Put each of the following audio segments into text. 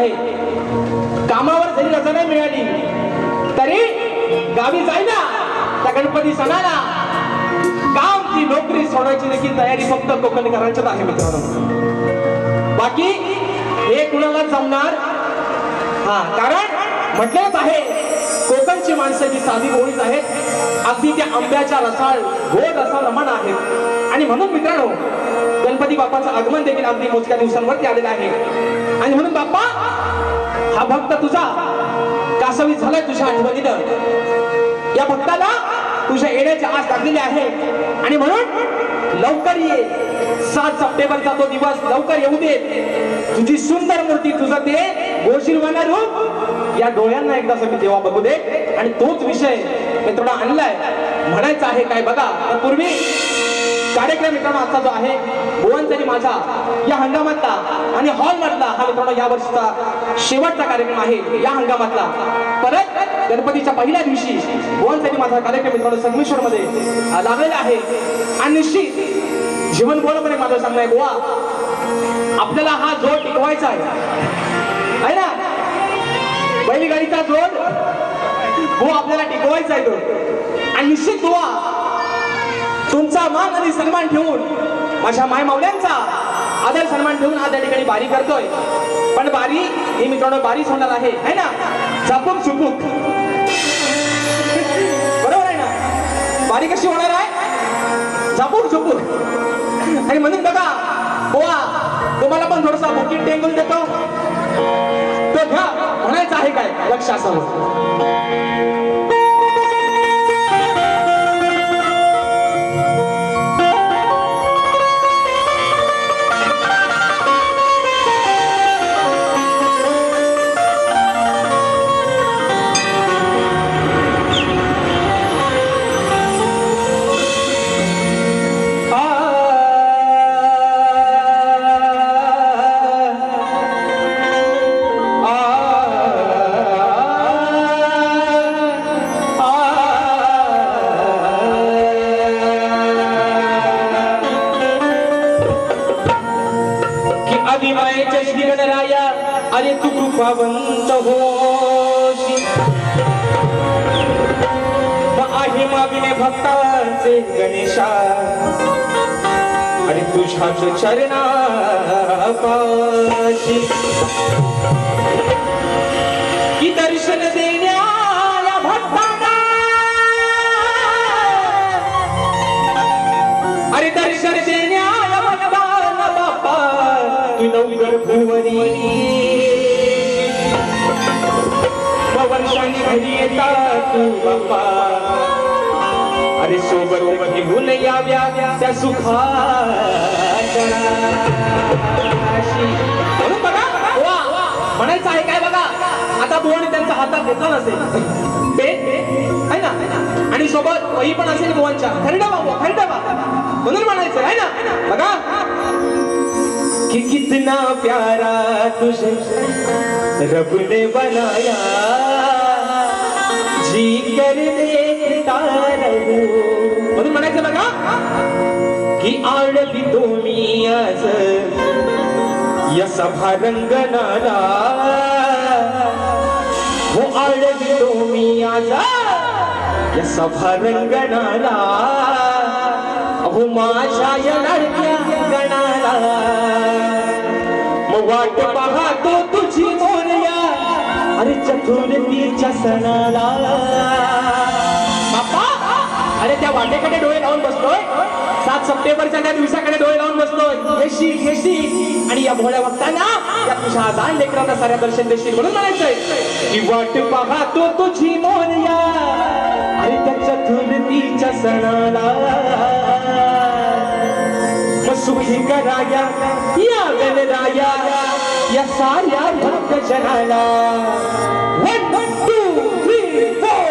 आहे. कामावर जरी रजा नाही मिळाली तरी गावी जायला त्या गणपती सणाला काम ती नोकरी सोडायची देखील तयारी फक्त कोकणकरांच्याच आहे मित्रांनो. बाकी हे कुणाला जमणार? हा कारण म्हटलंच आहे कोकणची माणसं जी साधी गोळीच आहेत अगदी त्या आंब्याच्या रसाळ गोड असा रमण आहेत. आणि म्हणून मित्रांनो गणपती बाप्पाचं आगमन देखील अगदी मोजक्या दिवसांवरती आलेलं आहे. आणि म्हणून बाप्पा हा भक्त तुझा कासवी झालाय तुझ्या आठवणीनं. या भक्ताला तुझ्या येण्याची आस लागलेली आहे. आणि म्हणून लवकर ये. सात सप्टेंबरचा तो दिवस लवकर येऊ दे. तुझी सुंदर मूर्ती तुझं ते गोशीरवाना रूप या डोळ्यांना एकदा सगळी तेव्हा बघू दे. आणि तोच विषय मित्रांनो आणलाय. म्हणायचा आहे काय बघा. तर पूर्वी कार्यक्रम मित्रांनो आजचा जो आहे भुवनचरी माझा या हंगामातला आणि हॉल मधला हा मित्रांनो या वर्षीचा शेवटचा कार्यक्रम आहे या हंगामातला. परत गणपतीच्या पहिल्या दिवशी भुवनचरी माझा कार्यक्रम मित्रांनो संगमेश्वर मध्ये लागलेला आहे. आणि निश्चित जीवन बोलपणे माझं सांगणं आहे गोवा आपल्याला हा जोड टिकवायचा आहे. आहे ना? बैलगाडीचा जोड हो आपल्याला टिकवायचा आहे तो. आणि निश्चित गोवा तुमचा मान आणि सन्मान ठेवून माझ्या मायमावल्यांचा आदर सन्मान ठेवून आज या ठिकाणी बारी करतोय. पण बारी ही मित्रांनो बारीच होणार आहे है ना? झापूक चुपूक बरोबर आहे ना? बारी कशी होणार आहे? झापूक चुपूक आणि म्हणून बघा बोवा तुम्हाला पण थोडसा बुकिंग टेंगून देतो. तो घ्या म्हणायचं आहे काय लक्ष असावं तू कृपावंत होशी. मग आहे मागणे भक्ताचे गणेशा. अरे तुझ्याच चरणापाशी. की दर्शन देण्या या भक्तांना. अरे दर्शन देण्या भगवान भक्तांना बाप्पा तू लवकर भुवनी बाप्पा अरे सोबत घेऊन याव्या त्या म्हणून बघा म्हणायचं आहे काय बघा? आता बुवाने त्यांचा हातात घेतला नसेल. आहे ना? आणि सोबत वही पण असेल बुवांच्या. खरडा बाबा? खरडा बाबा? म्हणून म्हणायचं आहे ना? बघा. कि कितना प्यारा तुझे रब ने बनाया जी देखता रहूं। म्हणून म्हणायचं बघा की तुम्ही या सभा रंगनाला हो आळली तुम्ही आज या सभा रंगनाला अहो माझ्या या गणाला मग वाट पा अरे सणाला. बाप्पा! अरे त्या वाटेकडे डोळे लावून बसतोय. सात सप्टेंबरच्या त्या दिवसाकडे डोळे लावून बसतोय. येशील येशील आणि या भोळ्या बघताना या तुझ्या लहान लेकरांना साऱ्या दर्शन देशील म्हणून म्हणायचंय. की वाट पाहतो तुझी मोरया अरे त्या चतुर्थीच्या सणाला. सुखी कराया या गणराया या साऱ्या भक्त जनाला वन टू थ्री फोर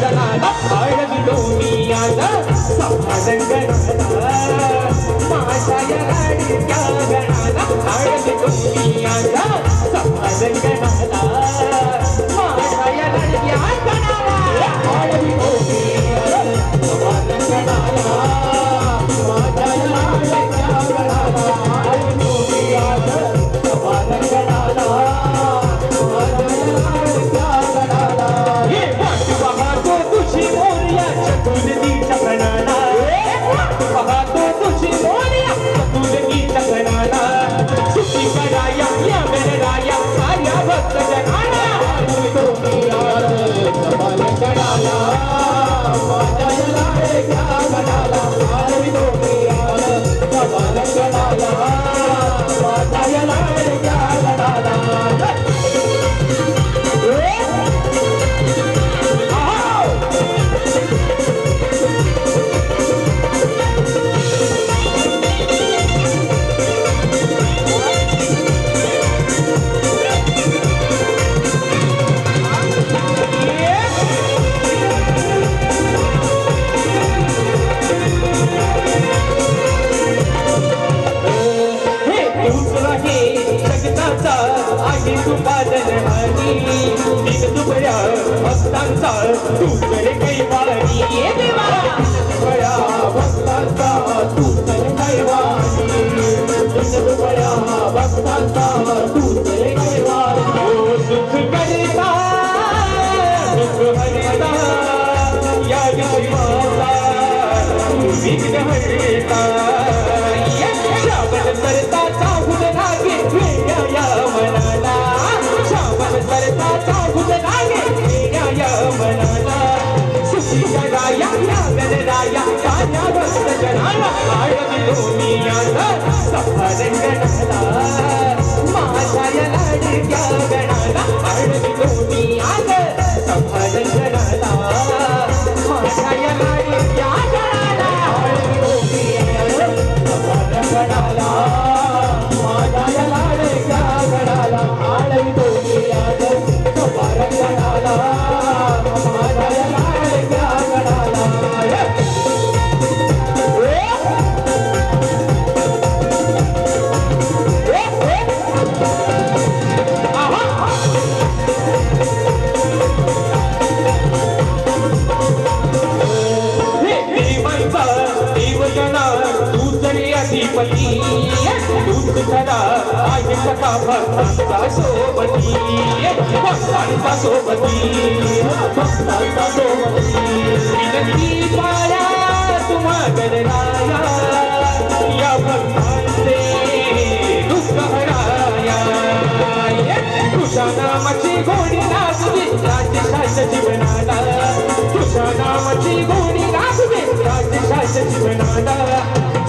जहाना अळविलोनिया समाजंगणाला माझ्या लाडक्या गणाला अळविलोनिया समाजंगणाला माझ्या लाडक्या गणाला अळविलोनिया Santa. I'm करा आहे कथा दुःख हराया तुझ्या नामाची गोडी नाचली राजशाच्या जीवनाला तुझ्या नामाची गोडी नाचली राजशाच्या जीवनाला